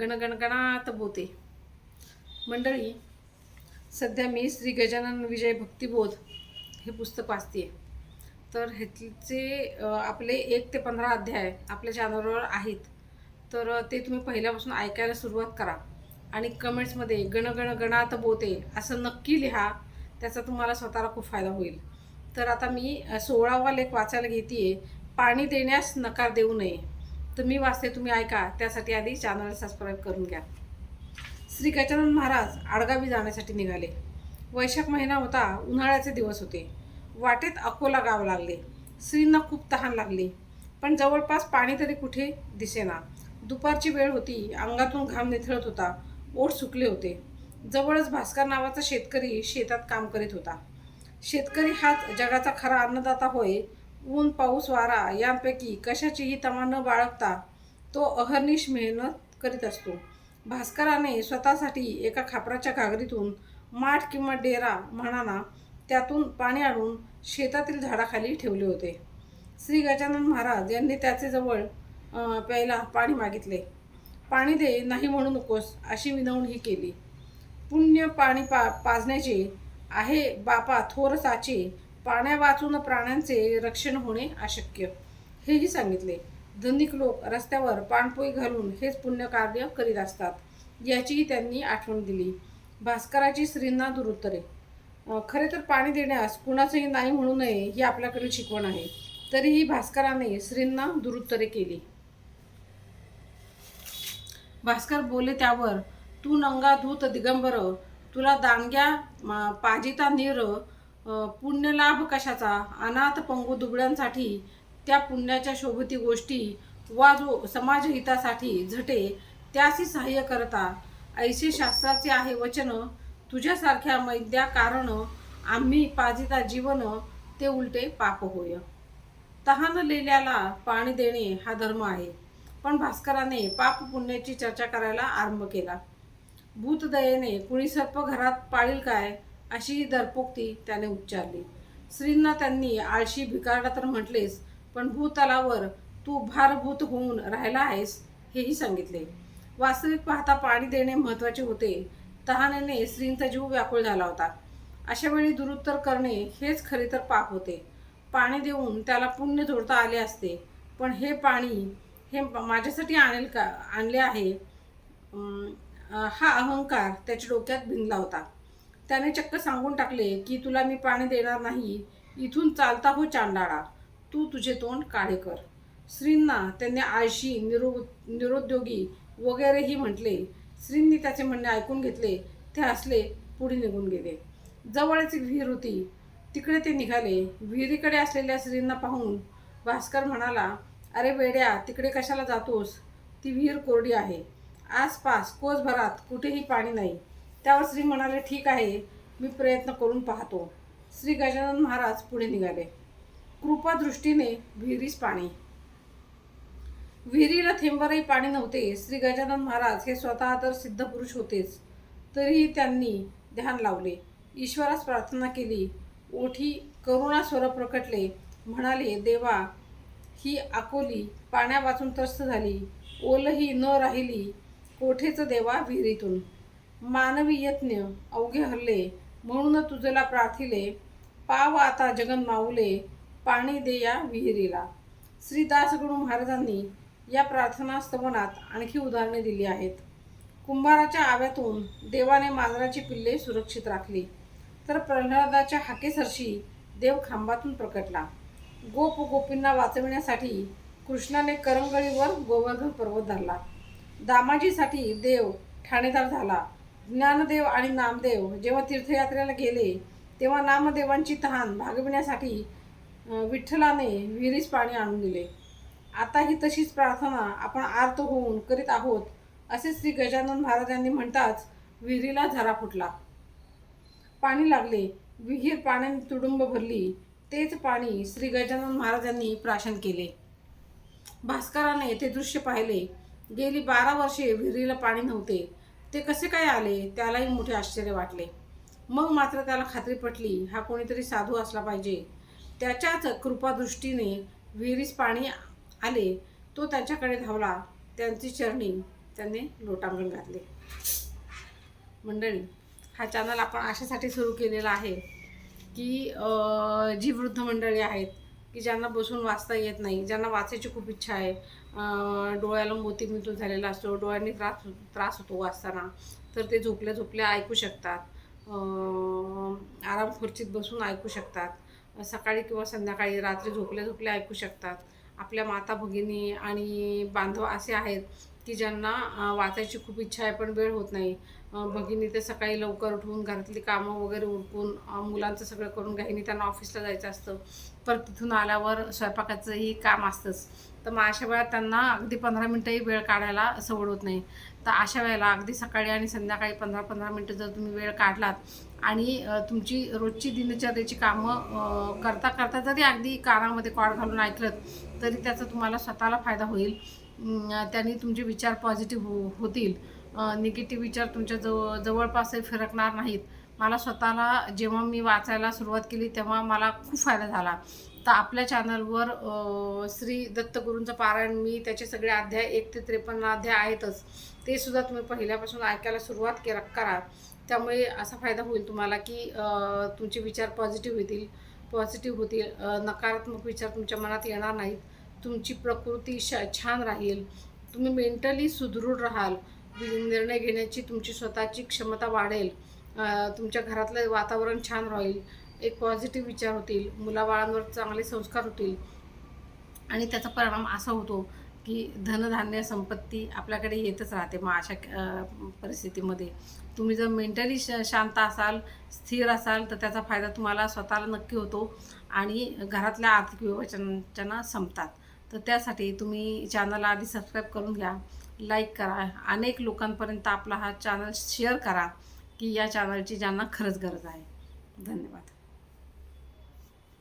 गणगणगणात बोते. मंडळी सध्या मी श्री गजानन विजय भक्तिबोध हे पुस्तक वाचते तर ह्याचे आपले एक ते पंधरा अध्याय आपल्या चॅनलवर आहेत. तर ते तुम्ही पहिल्यापासून ऐकायला सुरुवात करा. आणि कमेंट्समध्ये गण बोते असं नक्की लिहा त्याचा तुम्हाला स्वतःला खूप फायदा होईल. तर आता मी सोळावा लेख वाचायला घेते पाणी देण्यास नकार देऊ नये. तर मी वाचते तुम्ही ऐका. त्यासाठी आधी चॅनल सबस्क्राईब करून घ्या. श्री गजानन महाराज आडगावी जाण्यासाठी निघाले. वैशाख महिना होता उन्हाळ्याचे दिवस होते. वाटेत अकोला गाव लागले. श्रींना खूप तहान लागली. पण जवळपास पाणी तरी कुठे दिसेना. दुपारची वेळ होती अंगातून घाम निथळत होता. ओठ सुकले होते. जवळच भास्कर नावाचा शेतकरी शेतात काम करीत होता. शेतकरी हाच जगाचा खरा अन्नदाता होय ऊन पाऊस वारा यांपैकी कशाचीही तमा न बाळगता तो अहर्निश मेहनत करीत असतो. भास्कराने स्वतःसाठी एका खापराच्या घागरीतून माठ किंवा डेरा म्हणाना त्यातून पाणी आणून शेतातील झाडाखाली ठेवले होते. श्री गजानन महाराज यांनी त्याचे जवळ प्यायला पाणी मागितले. पाणी दे नाही म्हणू नकोस अशी विनवणीही केली. पुण्य पाणी पा पाजण्याचे आहे बापा थोर साचे पाण्या वाचून प्राण्यांचे रक्षण होणे अशक्य. हेही सांगितले. धनिक लोक रस्त्यावर पाणपोई घालून हेच पुण्यकार्य करीत असतात. याचीही त्यांनी आठवण दिली. भास्कराची श्रींना दुरुत्तरे. खरे तर पाणी देण्यास कुणाचंही नाही म्हणू नये ही आपल्याकडील शिकवण आहे. तरीही भास्कराने श्रींना दुरुत्तरे केली. भास्कर बोले त्यावर तू नंगा धूत दिगंबर तुला दांग्या पाजिता नीर पुण्यलाभ कशाचा? अनाथ पंगू दुबळ्यांसाठी त्या पुण्याच्या शोभती गोष्टी वा जो समाजहितासाठी झटे त्यासी सहाय्य करता. ऐसे शास्त्राचे आहे वचन. तुझ्यासारख्या मैद्या कारण आम्ही पाजिता जीवन ते उलटे पाप होय. तहानलेल्याला पाणी देणे हा धर्म आहे. पण भास्कराने पाप पुण्याची चर्चा करायला आरंभ केला. भूतदयेने कुणी सर्प घरात पाळील काय? अशी दरपोक्ती त्याने उच्चारली. श्रींना त्यांनी आळशी भिकारडा तर म्हटलेच पण भूतलावर तू भारभूत होऊन राहिला आहेस हेही सांगितले. वास्तविक पाहता पाणी देणे महत्त्वाचे होते. तहानेने श्रींचा जीव व्याकुळ झाला होता. अशा वेळी दुरुत्तर करणे हेच खरे तर पाप होते. पाणी देऊन त्याला पुण्य जोडता आले असते. पण हे पाणी हे माझ्यासाठी आणेल का आणले आहे? हा अहंकार त्याच्या डोक्यात भिनला होता. त्याने चक्क सांगून टाकले की तुला मी पाणी देणार नाही. इथून चालता हो चांडाळा. तू तुझे तोंड काळे कर. श्रींना त्यांनी आळशी निरो निरुद्योगी वगैरेही म्हटले. श्रींनी त्याचे म्हणणे ऐकून घेतले. ते हसले पुढे निघून गेले. जवळच एक विहीर होती. तिकडे ते निघाले. विहिरीकडे असलेल्या श्रींना पाहून भास्कर म्हणाला अरे वेड्या तिकडे कशाला जातोस? ती विहीर कोरडी आहे. आसपास कोसभरात कुठेही पाणी नाही. त्यावर श्री म्हणाले ठीक आहे. मी प्रयत्न करून पाहतो. श्री गजानन महाराज पुढे निघाले. कृपादृष्टीने विहिरीस पाणी. विहिरीला थेंबरही पाणी नव्हते. श्री गजानन महाराज हे स्वतः तर सिद्ध पुरुष होतेच. तरीही त्यांनी ध्यान लावले. ईश्वरास प्रार्थना केली. ओठी करुणा स्वर प्रकटले. म्हणाले देवा ही आकोली पाण्यापासून त्रस्त झाली. ओलही न राहिली. कोठेच देवा विहिरीतून. मानवी यत्न अवघे हल्ले म्हणून तुझला प्रार्थिले पाव आता जगन माऊले पाणी दे या विहिरीला. श्रीदासगडू महाराजांनी या प्रार्थना स्तवनात आणखी उदाहरणे दिली आहेत. कुंभाराच्या आव्यातून देवाने मांजराची पिल्ले सुरक्षित राखली तर प्रल्हादाच्या हाकेसरशी देव खांबातून प्रकटला. गोप गोपींना वाचविण्यासाठी कृष्णाने करंगळीवर गोवर्धन पर्वत धरला. दामाजीसाठी देव ठाणेदार झाला. ज्ञानदेव आणि नामदेव जेव्हा तीर्थयात्रेला गेले तेव्हा नामदेवांची तहान भागविण्यासाठी विठ्ठलाने विहिरीस पाणी आणून दिले. आता ही तशीच प्रार्थना आपण आर्त होऊन करीत आहोत असे श्री गजानन महाराजांनी म्हणताच विहिरीला झरा फुटला. पाणी लागले विहीर पाण्याने तुडुंब भरली तेच पाणी श्री गजानन महाराजांनी प्राशन केले. भास्कराने ते दृश्य पाहिले. गेली बारा वर्षे विहिरीला पाणी नव्हते. ते कसे काय आले त्यालाही मोठे आश्चर्य वाटले. मग मात्र त्याला खात्री पटली हा कोणीतरी साधू असला पाहिजे. त्याच्याच कृपादृष्टीने विहिरीस पाणी आले तो त्यांच्याकडे धावला. त्यांची चरणी त्यांनी लोटांगण घातले. मंडळी हा चॅनल आपण अशासाठी सुरू केलेला आहे की जी वृद्ध मंडळी आहेत की ज्यांना बसून वाचता येत नाही ज्यांना वाचायची खूप इच्छा आहे डोळ्याला मोती मोतीबिंदू झालेला असतो डोळ्यांनी त्रास त्रास होतो वाचताना तर ते झोपल्या झोपल्या ऐकू शकतात. आराम खुर्चीत बसून ऐकू शकतात. सकाळी किंवा संध्याकाळी रात्री झोपल्या झोपल्या ऐकू शकतात. आपल्या माता भगिनी आणि बांधव असे आहेत की ज्यांना वाचायची खूप इच्छा आहे पण वेळ होत नाही. भगिनी ते सकाळी लवकर उठून घरातली कामं वगैरे उरकून मुलांचं सगळं करून घाईनी त्यांना ऑफिसला जायचं असतं. परत तिथून आल्यावर स्वयंपाकाचंही काम असतंच. तर मग अशा वेळात त्यांना अगदी पंधरा मिनटंही वेळ काढायला सवड होत नाही. तर अशा वेळेला अगदी सकाळी आणि संध्याकाळी पंधरा पंधरा मिनटं जर तुम्ही वेळ काढलात आणि तुमची रोजची दिनचर्याची कामं करता करता जरी अगदी कानामध्ये कॉड घालून ऐकलं तरी त्याचा तुम्हाला स्वतःला फायदा होईल. त्यांनी तुमचे विचार पॉझिटिव्ह हो होतील. निगेटिव्ह विचार तुमच्या जवळ जवळपासही फिरकणार नाहीत. मला स्वतःला जेव्हा मी वाचायला सुरुवात केली तेव्हा मला खूप फायदा झाला. तर आपल्या चॅनलवर श्री दत्तगुरूंचं पारायण मी त्याचे सगळे अध्याय एक ते त्रेपन्न अध्याय आहेतच. ते सुद्धा तुम्ही पहिल्यापासून ऐकायला सुरुवात केला करा. त्यामुळे असा फायदा होईल तुम्हाला की तुमचे विचार पॉझिटिव्ह होतील पॉझिटिव्ह होतील. नकारात्मक विचार तुमच्या मनात येणार नाहीत. तुमची प्रकृती श छान राहील. तुम्ही मेंटली सुदृढ राहाल. निर्णय घेण्याची तुमची स्वतःची क्षमता वाढेल. तुमच्या घरातलं वातावरण छान राहील. एक पॉझिटिव्ह विचार होतील. मुलाबाळांवर चांगले संस्कार होतील. आणि त्याचा परिणाम असा होतो की धनधान्य संपत्ती आपल्याकडे येतच राहते मग अशा परिस्थितीमध्ये. तुम्ही जर मेंटली श शांत असाल स्थिर असाल तर त्याचा फायदा तुम्हाला स्वतःला नक्की होतो आणि घरातल्या आर्थिक विवेचना संपतात. तर त्यासाठी तुम्ही चॅनलला आधी सबस्क्राईब करून घ्या लाईक करा. अनेक लोकांपर्यंत आपला हा चॅनल शेअर करा की या चॅनलची ज्यांना खरंच गरज आहे. धन्यवाद.